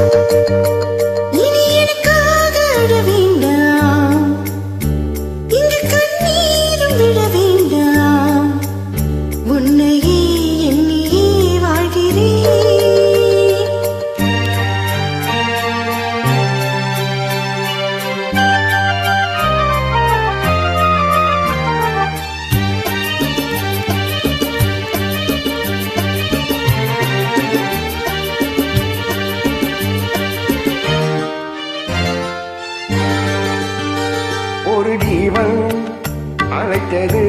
Thank you. ஒரு ஜீவன் அழைத்தது.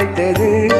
வைத்தது